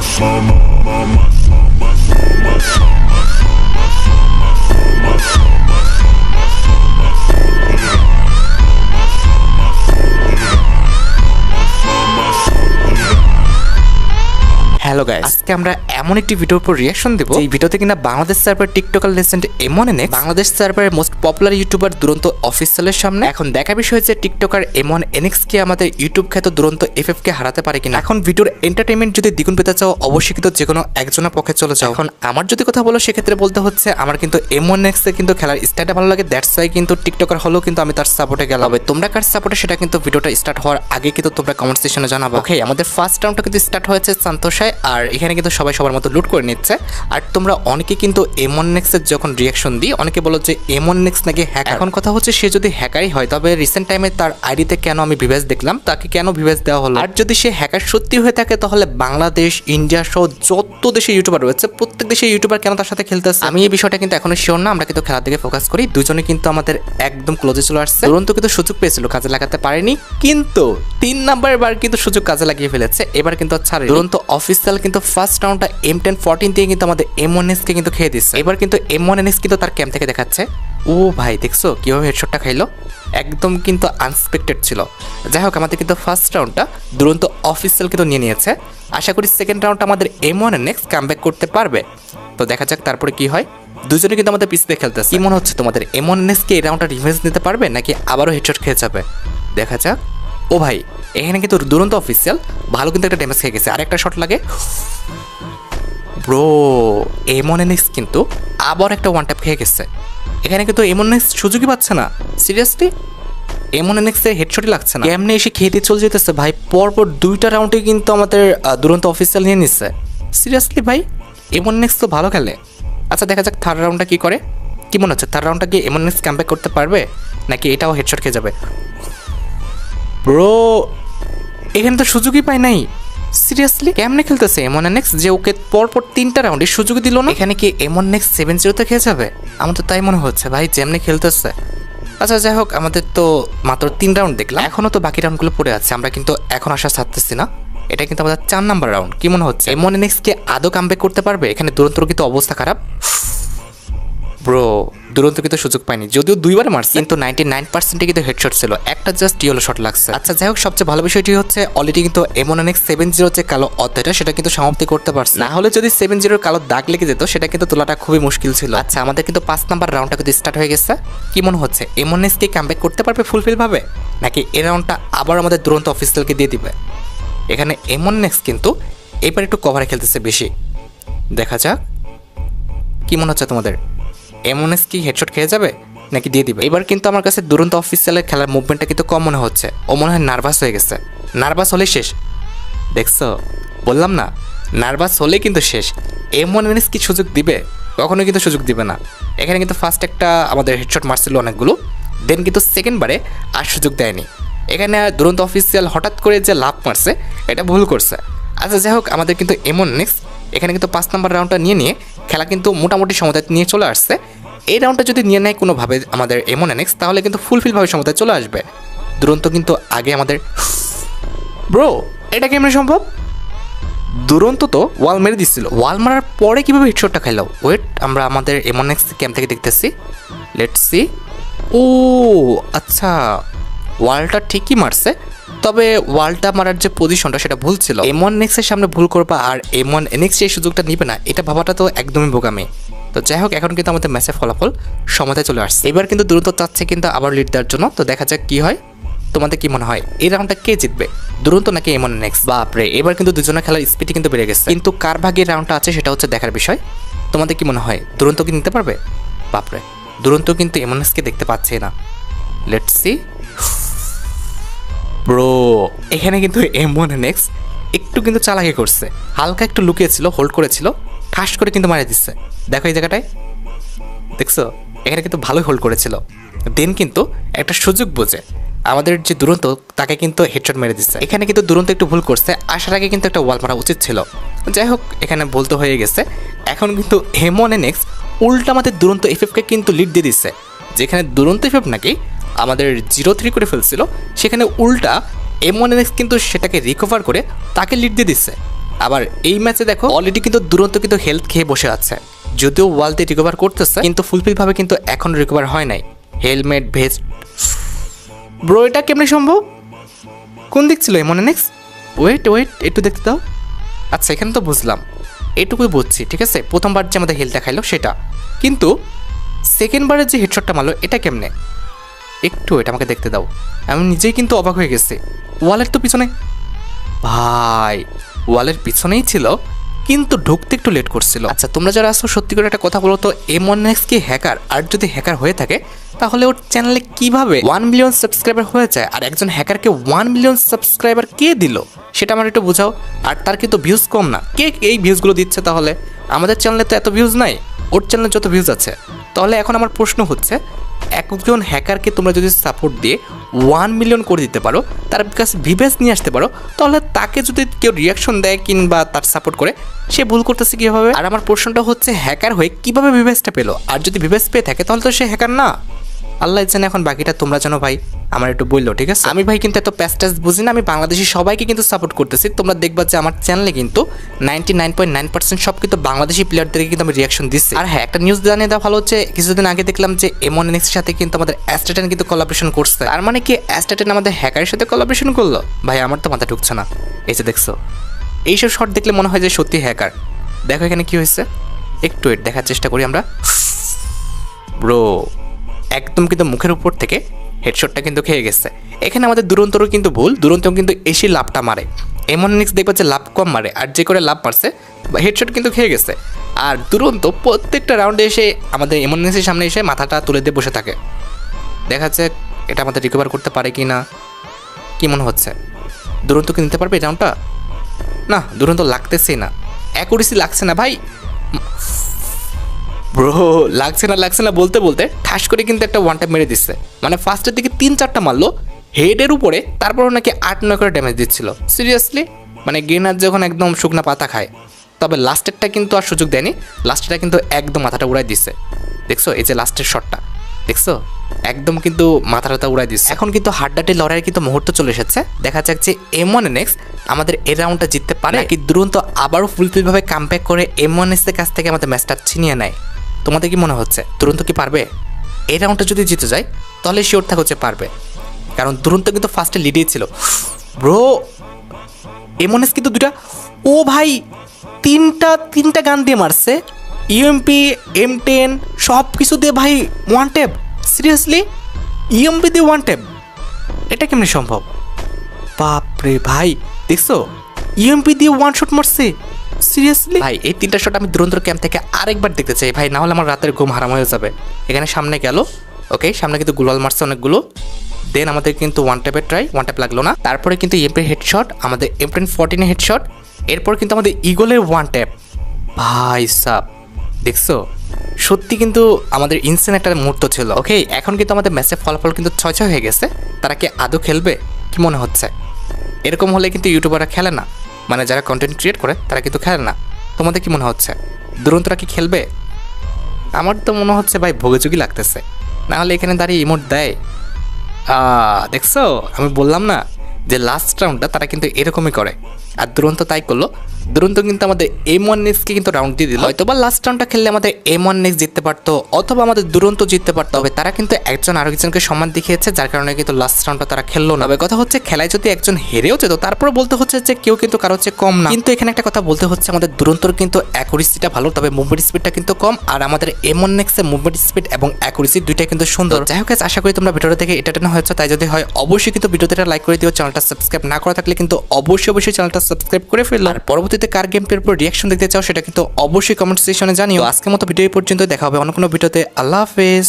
my mama, my mama, my mama. my soul, my soul. Hello guys আজকে আমরা এমন একটি ভিডিওর উপর রিয়াকশন দেবো। এই ভিডিওতে কিনা বাংলাদেশ সার্ভার টিকটকার লেজেন্ড এমন এনে বাংলাদেশ সার্ভারের মোস্ট পপুলার ইউটিউবার দুরন্ত অফিসিয়ালের সামনে। এখন দেখা বিষয় হচ্ছে টিকটকার এমন এনএক্স কে আমাদের ইউটিউব খ্যাত দুরন্ত এফএফ কে হারাতে পারে কিনা। এখন ভিডিওর এন্টারটেনমেন্ট যদি দ্বিগুণ পেতে চাও অবশ্যই কিন্তু যে কোনো একজনের পক্ষে চলে যাও। এখন আমার যদি কথা বলো সেক্ষেত্রে বলতে হচ্ছে আমার কিন্তু এমন এক্স এ কিন্তু খেলার স্টাইলটা ভালো লাগে দ্যাটস ওয়াই কিন্তু টিকটকার হলেও কিন্তু আমি তার সাপোর্টে গেলাম। তবে তোমরা কার সাপোর্টে সেটা কিন্তু ভিডিওটা স্টার্ট হওয়ার আগে কিন্তু তোমরা কমেন্ট সেকশনে জানাব। ওকে আমাদের ফার্স্ট রাউন্ডটা কিন্তু স্টার্ট হয়েছে সান্তোষায় আর এখানে কিন্তু সবাই সবার মতো লুট করে নিচ্ছে। আর তোমরা অনেকে কিন্তু এমন নেক্সের যখন রিয়াকশন দিই অনেকে বলো যে এমন নেক্স নাকি হ্যাক এখন কথা হচ্ছে সে যদি হ্যাকারই হয় তবে রিসেন্ট টাইমে তার আইডিতে কেন আমি ভিভেজ দেখলাম? তাকে কেন ভিভেজ দেওয়া হলো? আর যদি সে হ্যাকার সত্যি হয়ে থাকে তাহলে বাংলাদেশ ইন্ডিয়া সহ যত দেশে ইউটিউবার রয়েছে প্রত্যেক দেশে ইউটিউবার কেন তার সাথে খেলতেছে আমি এই বিষয়টা কিন্তু এখনও শিওর না আমরা কিন্তু খেলার দিকে ফোকাস করি। দুজনে কিন্তু আমাদের একদম ক্লোজে চলে আসছে। দুরন্ত কিন্তু সুযোগ পেয়েছিল কাজে লাগাতে পারেনি। কিন্তু তিন নাম্বার বার কিন্তু সুযোগ কাজে লাগিয়ে ফেলেছে। এবার কিন্তু আর ছাড়ে দুরন্ত অফিসিয়াল কিন্তু ফার্স্ট রাউন্ডটা এম টেন ফোরটিন দিয়ে কিন্তু আমাদের এম ওয়ান কে কিন্তু খেয়ে দিচ্ছে। এবার কিন্তু এম ওয়ান কিন্তু তার ক্যাম্প থেকে দেখাচ্ছে। ও ভাই, দেখছ? কীভাবে হেডশটটা খাইলো? একদম কিন্তু আনএক্সপেক্টেড ছিল। যাই হোক, আমাদের কিন্তু ফার্স্ট রাউন্ডটা দুরন্ত অফিসিয়াল কিন্তু নিয়ে নিয়েছে। আশা করি সেকেন্ড রাউন্ডটা আমাদের এম ওয়ান নেক্সট কামব্যাক করতে পারবে। তো দেখা যাক তারপরে কি হয়। দুজনে কিন্তু আমাদের পিছিয়ে খেলতেছে। কি মনে হচ্ছে তোমাদের? এমন কে এই রাউন্ডটা রিভেঞ্জ নিতে পারবে, নাকি আবারও হেডশট খেয়ে যাবে? দেখা যাক। ও ভাই, এখানে কিন্তু দুরন্ত অফিসিয়াল ভালো কিন্তু একটা ড্যামেজ খেয়ে গেছে। আর একটা শট লাগে। ব্রো এমনএনএক্স কিন্তু আবার একটা ওয়ান ট্যাপ খেয়ে গেছে। এখানে কিন্তু এমনএক্স সুযোগই পাচ্ছে না। সিরিয়াসলি এমনএনএক্স এর হেডশটই লাগছে না। এমনি এসে খেয়ে দিয়ে চলে যেতেছে ভাই? পরপর দুইটা রাউন্ডে কিন্তু আমাদের দুরন্ত অফিসিয়াল নিয়ে নিচ্ছে সিরিয়াসলি ভাই? এমনএক্স তো ভালো খেলে। আচ্ছা দেখা যাক থার্ড রাউন্ডটা কী করে। কি মনে হচ্ছে? থার্ড রাউন্ডটা কি এমনএক্স ক্যাম্পে করতে পারবে? নাকি এটাও হেডশট খেয়ে যাবে? ব্রো এখানে তো সুযোগই পাই নাই। সিরিয়াসলি কেমনে খেলতেছে? এমন নেক্সট যে ওকে পরপর তিনটা রাউন্ডে সুযোগ দিল না? এখানে কি এমন নেক্সট সেভেন জিরোতে খেয়ে যাবে? আমার তো তাই মনে হচ্ছে ভাই যেমনি খেলতেছে। আচ্ছা যাই হোক আমাদের তো মাত্র তিন রাউন্ড দেখলাম। এখনও তো বাকি রাউন্ডগুলো পড়ে আছে আমরা কিন্তু এখন আশা ছাড়তেছি না। এটা কিন্তু আমাদের চার নাম্বার রাউন্ড কি মনে হচ্ছে? এমন নেক্সট কে আদৌ কামব্যাক করতে পারবে? এখানে দুরন্ত কিন্তু অবস্থা খারাপ। ব্রো দুরন্ত কিন্তু সুযোগ পায়নি। যদিও দুইবার মারছে, কিন্তু নাইনটি নাইন পার্সেন্টে কিন্তু হেডশট ছিল। একটা জাস্ট ইয়েলো শট লাগছে। আচ্ছা যাই হোক, সবচেয়ে ভালো বিষয়টি হচ্ছে অলরেডি কিন্তু এমন অনেক সেভেন জিরো যে কালো অধ্যায়টা, সেটা কিন্তু সমাপ্তি করতে পারছে। না হলে যদি সেভেন জিরোর কালো দাগ লেগে যেত, সেটা কিন্তু তোলাটা খুবই মুশকিল ছিল। আচ্ছা আমাদের কিন্তু পাঁচ নাম্বার রাউন্ডটা কিন্তু স্টার্ট হয়ে গেছে। কি মনে হচ্ছে এমন এস কি কামব্যাক করতে পারবে ফুলফিল ভাবে? নাকি এ রাউন্ডটা আবার আমাদের দুরন্ত অফিসিয়ালকে দিয়ে দিবে? এখানে এমন নেক্সট কিন্তু এবার একটু কভারে খেলতেছে বেশি। দেখা যাক, কি মনে হচ্ছে তোমাদের? এমনএস কি হেডশট খেয়ে যাবে? নাকি দিয়ে দিবে? এবার কিন্তু আমার কাছে দুরন্ত অফিসিয়ালের খেলার মুভমেন্টটা কিন্তু কম মনে হচ্ছে। ও মনে হয় নার্ভাস হয়ে গেছে। নার্ভাস হলে শেষ। দেখছ? বললাম না নার্ভাস হলে কিন্তু শেষ। এমন এনএস কি সুযোগ দিবে? কখনোই কিন্তু সুযোগ দিবে না। এখানে কিন্তু ফার্স্ট একটা আমাদের হেডশট মারছিল অনেকগুলো। দেন কিন্তু সেকেন্ড বারে আর সুযোগ দেয়নি। এখানে দুরন্ত অফিসিয়াল হঠাৎ করে যে লাভ মারছে, এটা ভুল করছে। আচ্ছা যাই হোক, আমাদের কিন্তু এমন নেক্সট এখানে কিন্তু পাঁচ নাম্বার রাউন্ডটা নিয়ে নিয়ে খেলা কিন্তু মোটামুটি সমতায় নিয়ে চলে আসছে। এই রাউন্ডটা যদি নিয়ে নেয় কোনোভাবে আমাদের এমন এনেক্স তাহলে কিন্তু ফুলফিলভাবে সমতায় চলে আসবে। দুরন্ত কিন্তু আগে আমাদের ব্রো এটা কেমন সম্ভব? দুরন্ত তো ওয়াল মেরে দিচ্ছিল। ওয়াল মারার পরে কীভাবে হেডশটটা খাইলো? ওয়েট আমরা আমাদের এমন ক্যাম্প থেকে দেখতেছি। লেট সি ও আচ্ছা ওয়ালটা ঠিকই মারছে। তবে ওয়ালটা মারার যে পজিশনটা সেটা ভুল ছিল। এম এমন নেক্সের সামনে ভুল করবা আর এমন এনএক্স এই সুযোগটা নিবে না এটা ভাবাটা তো একদমই বোকামি। তো যাই হোক এখন কিন্তু আমাদের ম্যাচের ফলাফল সমতায় চলে আসছে। এবার কিন্তু দ্রুত চাচ্ছে কিন্তু আবার লিড দেওয়ার জন্য তো দেখা যাক কি হয়। তোমাদের কি মনে হয় এই রাউন্ডটা কে জিতবে? দুরন্ত নাকি এমন নেক্সট বাপরে এবার কিন্তু দুজনের খেলার স্পিডই কিন্তু বেড়ে গেছে। কিন্তু কার ভাগে রাউন্ডটা আছে সেটা হচ্ছে দেখার বিষয়। তোমাদের কি মনে হয় দুরন্ত কি নিতে পারবে? বাপরে দুরন্ত কিন্তু এমন এমনএক্সকে দেখতে পাচ্ছে না। লেটস সি ব্রো, এখানে কিন্তু এম ওয়ান একটু কিন্তু চালাকি করছে। হালকা একটু লুকিয়েছিল হোল্ড করেছিল, ঠাস করে কিন্তু মারা দিচ্ছে। দেখো এই জায়গাটায়। দেখছ? এখানে কিন্তু ভালোই হোল্ড করেছিল। দেন কিন্তু একটা সুযোগ বোঝে। আমাদের যে দুরন্ত, তাকে কিন্তু হেডশট মেরে দিচ্ছে। এখানে কিন্তু দুরন্ত একটু ভুল করছে। আসার আগে কিন্তু একটা ওয়াল মারা উচিত ছিল। যাই হোক, এখানে বলতে হয়ে গেছে। এখন কিন্তু হেমন এক্স উল্টা আমাদের দুরন্ত এফএফকে কিন্তু লিড দিয়ে দিচ্ছে। যেখানে দুরন্ত এফএফ নাকি আমাদের জিরো থ্রি করে ফেলছিল, সেখানে উল্টা এম ওয়ান কিন্তু সেটাকে রিকভার করে তাকে লিড দিয়ে দিচ্ছে। আবার এই ম্যাচে দেখো অলরেডি কিন্তু দুরন্ত কিন্তু হেলথ খেয়ে বসে আছে। যদিও ওয়ালতে রিকভার করতেছে, কিন্তু ফুলফিলভাবে কিন্তু এখন রিকভার হয় নাই। হেলমেট ভেস্ট ব্রো এটা কেমনি সম্ভব? কোন দিক ছিল এমন নেক্সট ওয়েট ওয়েট একটু দেখতে দাও। আচ্ছা এখানে তো বুঝলাম। এটুকুই বুঝছি, ঠিক আছে? প্রথমবার যে আমাদের হেলথ দেখাইলো সেটা। কিন্তু সেকেন্ডবারের যে হেডশটটা মারলো, এটা কেমনে? একটু এটা আমাকে দেখতে দাও। আমি নিজেই কিন্তু অবাক হয়ে গেছি। ওয়ালের তো পিছনে ভাই, ওয়ালের পিছনেই ছিল, কিন্তু ঢুকতে একটু লেট করছিল। আচ্ছা তোমরা যারা আসো সত্যি করে একটা কথা বলো তো এম ওয়ান এক্স কি হ্যাকার আর যদি হ্যাকার হয়ে থাকে, তাহলে ওর চ্যানেলে কীভাবে ওয়ান মিলিয়ন সাবস্ক্রাইবার হয়ে যায় আর একজন হ্যাকারকে ওয়ান মিলিয়ন সাবস্ক্রাইবার কে দিল? সেটা আমার একটু বোঝাও। আর তার কিন্তু ভিউজ কম না। কে এই ভিউজগুলো দিচ্ছে তাহলে? আমাদের চ্যানেলে তো এত ভিউজ নাই। ওর চ্যানেলে যত ভিউজ আছে। তাহলে এখন আমার প্রশ্ন হচ্ছে একজন হ্যাকারকে তোমরা যদি সাপোর্ট দিয়ে ওয়ান মিলিয়ন করে দিতে পারো, তার কাছে ভিভেস নিয়ে আসতে পারো, তাহলে তাকে যদি কেউ রিয়াকশন দেয় কিংবা তার সাপোর্ট করে, সে ভুল করতেছে কীভাবে? আর আমার প্রশ্নটা হচ্ছে হ্যাকার হয়ে কীভাবে ভিভেসটা পেল? আর যদি ভিভেস পেয়ে থাকে, তাহলে তো সে হ্যাকার না। আল্লাহ জানে এখন বাকিটা তোমরা জানো ভাই আমার একটু বলল ঠিক আছে? আমি ভাই কিন্তু এত প্যাস্টাস বুঝি না আমি বাংলাদেশি সবাইকে কিন্তু সাপোর্ট করতেছি। তোমরা দেখবা যে আমার চ্যানেলে কিন্তু ninety nine point nine percent সব কিন্তু বাংলাদেশি প্লেয়ারদেরকে কিন্তু আমি রিয়াকশন দিচ্ছি আর হ্যাঁ একটা নিউজ জানিয়ে দেওয়া ভালো হচ্ছে কিছুদিন আগে দেখলাম যে এমন এর সাথে কিন্তু আমাদের অ্যাস্টেটেন কিন্তু কোলাবরেশন করছে। আর মানে কি অ্যাস্টেটেন আমাদের হ্যাকারের সাথে কোলাবরেশন করল? ভাই আমার তো মাথা ঢুকছে না। এই যে দেখছ এইসব শট দেখলে মনে হয় যে সত্যি হ্যাকার দেখো এখানে কি হয়েছে? একটু এর দেখার চেষ্টা করি আমরা। ব্রো একদম কিন্তু মুখের উপর থেকে হেডশটটা কিন্তু খেয়ে গেছে। এখানে আমাদের দুরন্তরও কিন্তু ভুল দুরন্ত কিন্তু এসে লাভটা মারে। এমন নিক্স দেখবা যে লাভ কম মারে, আর যে করে লাভ মারছে হেডশট কিন্তু খেয়ে গেছে। আর দুরন্ত প্রত্যেকটা রাউন্ডে এসে আমাদের এমন নিক্সের সামনে এসে মাথাটা তুলে দিয়ে বসে থাকে। দেখা যাচ্ছে এটা আমাদের রিকভার করতে পারে কি না কি মনে হচ্ছে? দুরন্ত কি নিতে পারবে এই রাউন্ডটা না, দুরন্ত লাগতেছেই না। অ্যাকুরেসি লাগছে না ভাই। ব্রো লাগছে না লাগছে না বলতে বলতে ঠাস করে কিন্তু একটা ওয়ান টাইম মেরে দিচ্ছে। মানে ফার্স্টের দিকে তিন চারটা মারলো হেডের উপরে তারপরও নাকি আট নয় করে ড্যামেজ দিচ্ছিল। সিরিয়াসলি মানে গেনার যখন একদম শুকনা পাতা খায় তবে লাস্টেরটা কিন্তু আর সুযোগ দেয়নি লাস্টেরটা কিন্তু একদম মাথাটা উড়াই দিচ্ছে। দেখছ? এই যে লাস্টের শটটা দেখছ? একদম কিন্তু মাথা টাথা উড়াই দিচ্ছে। এখন কিন্তু হাড্ডাটি লড়াইয়ের কিন্তু মুহূর্ত চলে এসেছে। দেখা যাক যে এম ওয়ান নেক্সট আমাদের এই রাউন্ডটা জিততে পারে কি দুরন্ত আবারও ফুলফিল ভাবে কামব্যাক করে এম ওয়ানের কাছ থেকে আমাদের ম্যাচটা ছিনিয়ে নেয়। তোমাদের কি মনে হচ্ছে? দুরন্ত কি পারবে? এই রাউন্ডটা যদি জিতে যায়, তাহলে শিওর থাকা হচ্ছে পারবে। কারণ দুরন্ত কিন্তু ফার্স্টে লিডেই ছিল। ব্রো এমএনএস কিন্তু দুটা ও ভাই, তিনটা তিনটা গান দিয়ে মারছে। ইউএমপি এম টেন সব কিছু দিয়ে ভাই ওয়ান ট্যাপ সিরিয়াসলি ইউএমপি দিয়ে ওয়ান ট্যাপ এটা কেমনি সম্ভব? বাপরে ভাই, দেখছ? ইউএমপি দিয়ে ওয়ান শট মারছে। সিরিয়াসলি ভাই, এই তিনটা শট আমি দুরন্ত ক্যাম্প থেকে আরেকবার দেখতে চাই। ভাই, না হলে আমার রাতের ঘুম হারাম হয়ে যাবে। এখানে সামনে গেল। ওকে সামনে কিন্তু গুলাল মারছে অনেকগুলো। দেন আমাদের কিন্তু ওয়ান ট্যাপের ট্রাই ওয়ান ট্যাপ লাগল না। তারপরে কিন্তু এমপির হেডশট আমাদের এমটেন ফোরটিনের হেডশট এরপর কিন্তু আমাদের ইগলের ওয়ান ট্যাপ ভাই সাব দেখছ? সত্যি কিন্তু আমাদের ইনসেন একটা মুহূর্ত ছিল। ওকে এখন কিন্তু আমাদের ম্যাচের ফলাফল কিন্তু ছয় ছয় হয়ে গেছে। তারা কি আদৌ খেলবে? কি মনে হচ্ছে? এরকম হলে কিন্তু ইউটিউবাররা খেলে না। মানে যারা কন্টেন্ট ক্রিয়েট করে, তারা কিন্তু খেলে না। তোমাদের কি মনে হচ্ছে? দুরন্তরা কি খেলবে? আমার তো মনে হচ্ছে ভাই ভোগেযোগী লাগতেছে। নাহলে এখানে দাঁড়িয়ে ইমোট দেয়। দেখছ? আমি বললাম না যে লাস্ট রাউন্ডটা তারা কিন্তু এরকমই করে। আর দুরন্ত তাই করল। দুরন্ত কিন্তু আমাদের এম ওয়ান নেক্সটকে কিন্তু রাউন্ড দিয়ে দিল। হয়তো বা লাস্ট রাউন্ডটা খেললে আমাদের এম ওয়ান নেক্সট জিততে পারতো, অথবা আমাদের দুরন্ত জিততে পারতো হবে তারা কিন্তু একজন আরেকজনকে সম্মান দেখিয়েছে, যার কারণে কিন্তু লাস্ট রাউন্ডটা তারা খেললো না। কথা হচ্ছে, খেলায় যদি একজন হেরেও যেত তারপরে বলতে হচ্ছে যে কেউ কিন্তু কারও হচ্ছে কম না। কিন্তু এখানে একটা কথা বলতে হচ্ছে, আমাদের দুরন্তর কিন্তু অ্যাকুরেসিটা ভালো, তবে মুভমেন্ট স্পিডটা কিন্তু কম, আর আমাদের এম ওয়ান নেক্সটের মুভমেন্ট স্পিড এবং অ্যাকুরেসি দুইটাই কিন্তু সুন্দর। যাই হোক আশা করি তোমরা ভিডিওটা থেকে এটা হয়েছে, তাই যদি হয়, অবশ্যই কিন্তু ভিডিওতে লাইক করে দিও চ্যানেলটা সাবস্ক্রাইব না করা থাকলে কিন্তু অবশ্যই অবশ্যই চ্যানেলটা সাবস্ক্রাইব করে ফেললাম আর পরবর্তীতে কার গেম পের উপর রিয়াকশন দেখতে চাও সেটা কিন্তু অবশ্যই কমেন্ট সেকশনে জানিও। আজকের মতো ভিডিও পর্যন্ত দেখা হবে অন্য কোনো ভিডিওতে আল্লাহ হাফেজ।